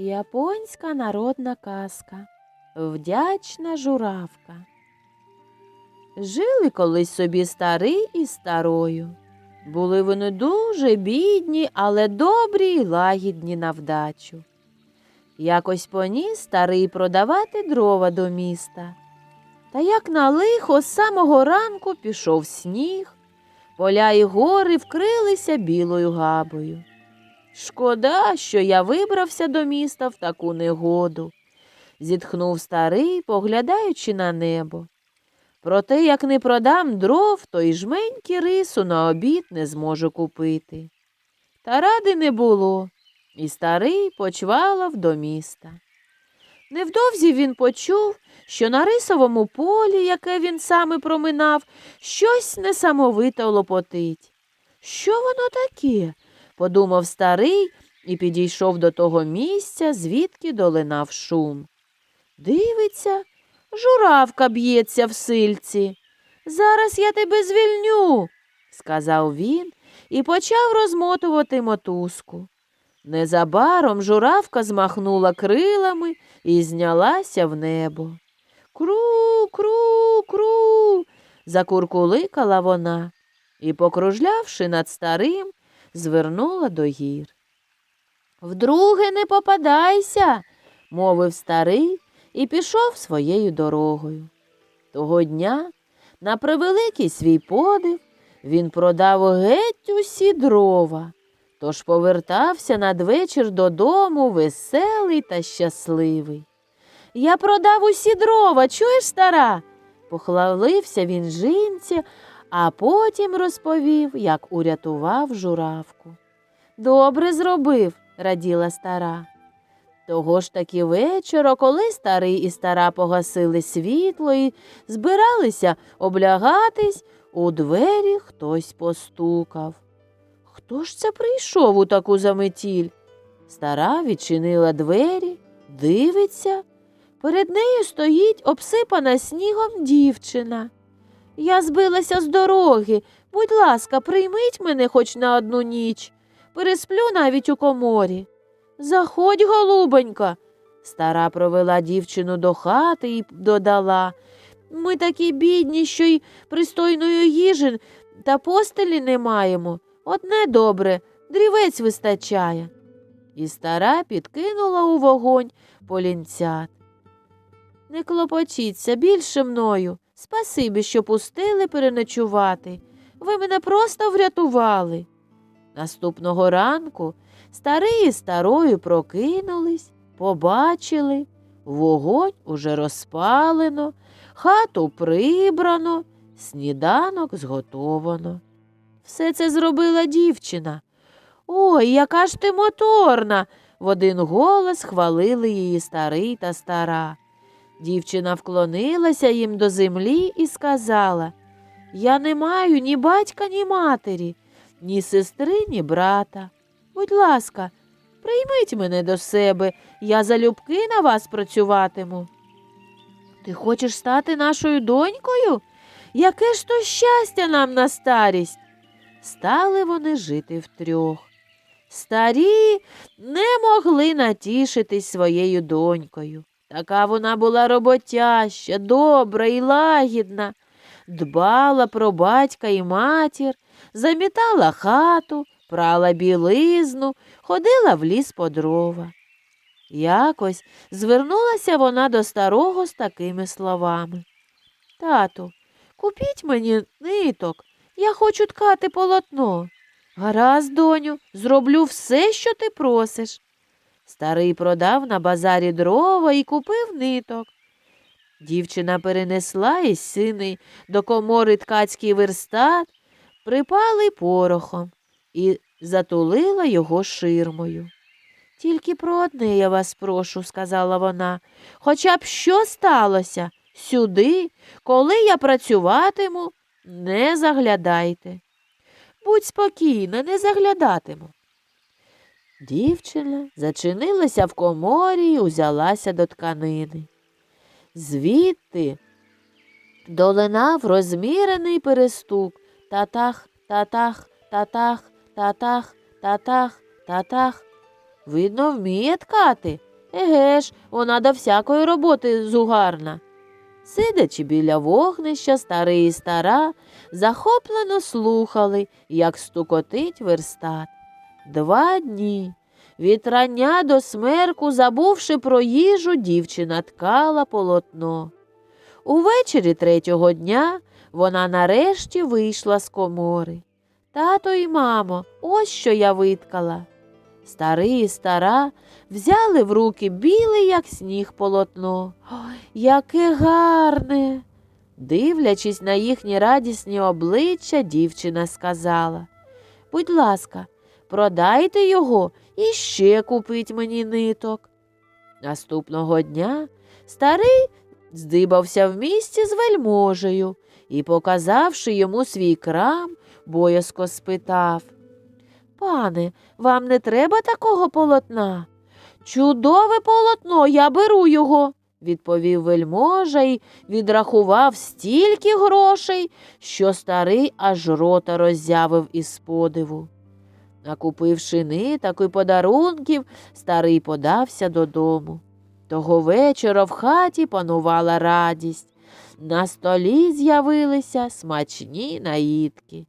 Японська народна казка. Вдячна журавка. Жили колись собі старий із старою. Були вони дуже бідні, але добрі й лагідні на вдачу. Якось поніс старий продавати дрова до міста. Та як на лихо з самого ранку пішов сніг, поля і гори вкрилися білою габою. Шкода, що я вибрався до міста в таку негоду, зітхнув старий, поглядаючи на небо. Проте, як не продам дров, то й жменьки рису на обід не зможу купити. Та ради не було, і старий почвалав до міста. Невдовзі він почув, що на рисовому полі, яке він саме проминав, щось несамовито лопотить. Що воно таке? Подумав старий і підійшов до того місця, звідки долинав шум. Дивиться, журавка б'ється в сильці. Зараз я тебе звільню, сказав він і почав розмотувати мотузку. Незабаром журавка змахнула крилами і знялася в небо. Кру, кру, кру. закуркуликала вона і, покружлявши над старим, звернула до гір. Вдруге не попадайся, мовив старий і пішов своєю дорогою. Того дня, на превеликий свій подив, він продав геть усі дрова, тож повертався надвечір додому веселий та щасливий. Я продав усі дрова, чуєш, стара? похвалився він жінці, а потім розповів, як урятував журавку. Добре зробив, раділа стара. Того ж таки вечора, коли старий і стара погасили світло і збиралися облягатись, у двері хтось постукав. Хто ж це прийшов у таку заметіль? Стара відчинила двері, дивиться. Перед нею стоїть обсипана снігом дівчина. Я збилася з дороги. Будь ласка, прийміть мене хоч на одну ніч. Пересплю навіть у коморі. Заходь, голубонька. Стара провела дівчину до хати і додала. Ми такі бідні, що й пристойної їжі та постелі не маємо. Одне добре, дрівець вистачає. І стара підкинула у вогонь полінцят. Не клопочіться більше мною. Спасибі, що пустили переночувати. Ви мене просто врятували. Наступного ранку старий і старою прокинулись, побачили, вогонь уже розпалено, хату прибрано, сніданок зготовано. Все це зробила дівчина. Ой, яка ж ти моторна. В один голос хвалили її старий та стара. Дівчина вклонилася їм до землі і сказала Я не маю ні батька, ні матері, ні сестри, ні брата. Будь ласка, прийміть мене до себе, я залюбки на вас працюватиму. Ти хочеш стати нашою донькою? Яке ж то щастя нам на старість? Стали вони жити втрьох. Старі не могли натішитись своєю донькою. Така вона була роботяща, добра і лагідна, дбала про батька і матір, замітала хату, прала білизну, ходила в ліс по дрова. Якось звернулася вона до старого з такими словами. Тату, купіть мені ниток, я хочу ткати полотно. Гаразд, доню, зроблю все, що ти просиш. Старий продав на базарі дрова і купив ниток. Дівчина перенесла із сини до комори ткацький верстат, припалий порохом і затулила його ширмою. Тільки про одне я вас прошу, сказала вона, хоча б що сталося сюди, коли я працюватиму, не заглядайте. Будь спокійна, не заглядатиму. Дівчина зачинилася в коморі і узялася до тканини. Звідти долинав розмірений перестук татах, татах, татах, татах, татах, татах. Видно, вміє ткати, Еге ж, вона до всякої роботи зугарна. Сидячи біля вогнища, старий і стара захоплено слухали, як стукотить верстат. Два дні. Від рання до смерку, забувши про їжу, дівчина ткала полотно. Увечері третього дня вона нарешті вийшла з комори. Тато і мамо, ось що я виткала. Старий і стара взяли в руки біле, як сніг полотно. Ой, яке гарне. Дивлячись на їхні радісні обличчя, дівчина сказала Будь ласка, продайте його і ще купіть мені ниток. Наступного дня старий здибався в місті з вельможею і, показавши йому свій крам, боязко спитав Пане, вам не треба такого полотна? Чудове полотно, я беру його, відповів вельможа й відрахував стільки грошей, що старий аж рота роззявив із подиву. Накупивши ниток і подарунків, старий подався додому. Того вечора в хаті панувала радість. На столі з'явилися смачні наїдки.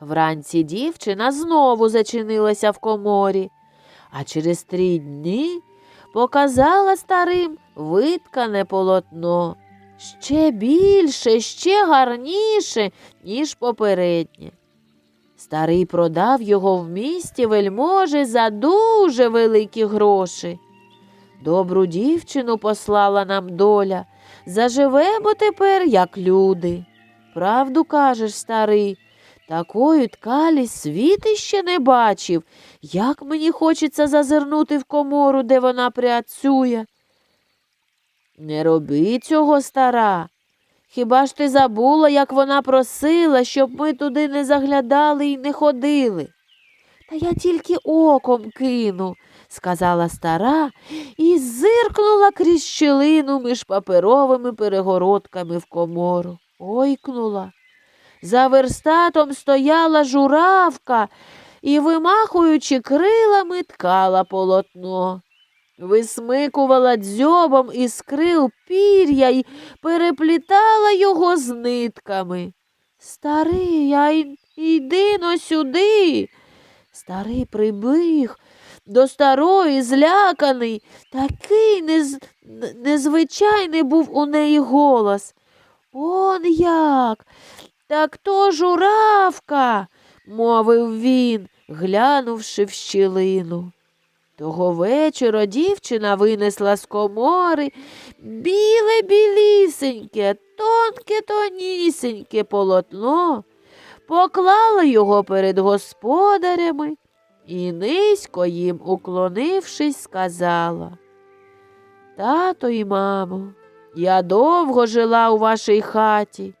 Вранці дівчина знову зачинилася в коморі, а через три дні показала старим виткане полотно ще більше, ще гарніше, ніж попереднє. Старий продав його в місті вельможі за дуже великі гроші. Добру дівчину послала нам доля, заживемо тепер, як люди. Правду кажеш, старий, такої ткалі світ іще не бачив. Як мені хочеться зазирнути в комору, де вона працює. Не роби цього, стара. Хіба ж ти забула, як вона просила, щоб ми туди не заглядали і не ходили? Та я тільки оком кину, сказала стара і зиркнула крізь щілину між паперовими перегородками в комору. Ойкнула. За верстатом стояла журавка і, вимахуючи крилами, ткала полотно. Висмикувала дзьобом із крил пір'я й переплітала його з нитками. Старий, а йди но сюди. Старий прибіг до старої, зляканий, такий нез... незвичайний був у неї голос. Он як? Так то журавка, мовив він, глянувши в щілину. Того вечора дівчина винесла з комори біле білісеньке, тонке тонісеньке полотно, поклала його перед господарями і, низько їм уклонившись, сказала Тато і мамо, я довго жила у вашій хаті.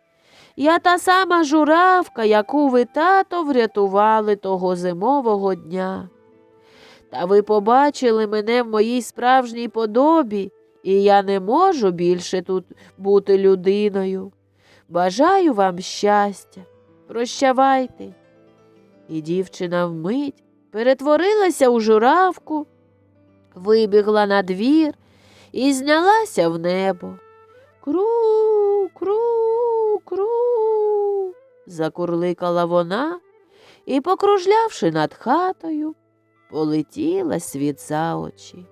Я та сама журавка, яку ви тато врятували того зимового дня. Та ви побачили мене в моїй справжній подобі, і я не можу більше тут бути людиною. Бажаю вам щастя. Прощавайте. І дівчина вмить перетворилася у журавку, вибігла на двір і знялася в небо. Кру, кру, кру. закурликала вона і, покружлявши над хатою, полетіла світ за очі.